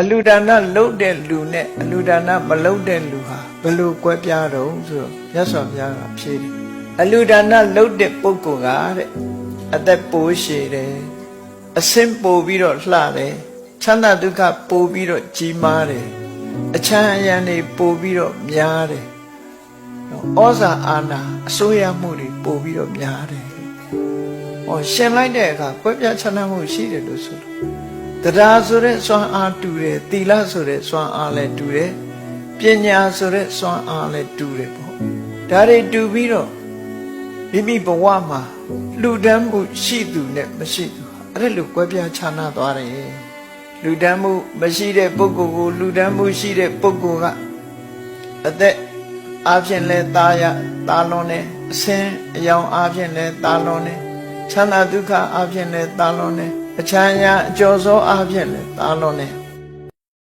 အလူဒါနလုပ်တဲ့လူနဲ့အလူဒါနမလုပ်တဲ့လူဟာဘယ်လိုကွဲပြားတော့ဆိုတော့မြတ်စွာဘုရားကဖြေတယ်အလူဒါနလုပ်တဲ့ပုဂ္ဂိုလ်ကတဲ့အသက်ပိုးရှည်တယ်အစင်ပိုပြီးတော့လှတယ်ချမ်းသာဒုက္ခပိုပြီးတော့ကြီးမားတယ်အချမ်းအယံတွေပိုပြီးတော့များတယ်နော်ဩဇာအာဏာအစိုးရမှုတွေပိုပြီးတော့များတယ်ဟောရှင်လိုက်တဲ့အခါကွဲပြားချမ်းသာမှုရှိတယ်လို့ဆိုလို့ တရားဆိုတဲ့စွမ်းအားတူတယ်သီလဆိုတဲ့စွမ်းအားလည်းတူတယ်ပညာဆိုတဲ့စွမ်းအားလည်းတူတယ်ပေါ့ဒါတွေတူပြီးတော့မိမိဘဝမှာလူတန်းမှုရှိသူနဲ့မရှိသူဟာအဲ့ဒါလိုကွဲပြားခြားနာသွားတယ်လူတန်းမှုမရှိတဲ့ပုဂ္ဂိုလ်ကိုလူတန်းမှုရှိတဲ့ပုဂ္ဂိုလ်ကအသက်အားဖြင့်လဲตาရตาလွန်တယ်အစင်းအယောင်အားဖြင့်လဲตาလွန်တယ်ချမ်းသာဒုက္ခအားဖြင့်လဲตาလွန်တယ် အချမ်းရအကျော်စောအားဖြင့်လဲตาလွန်တယ်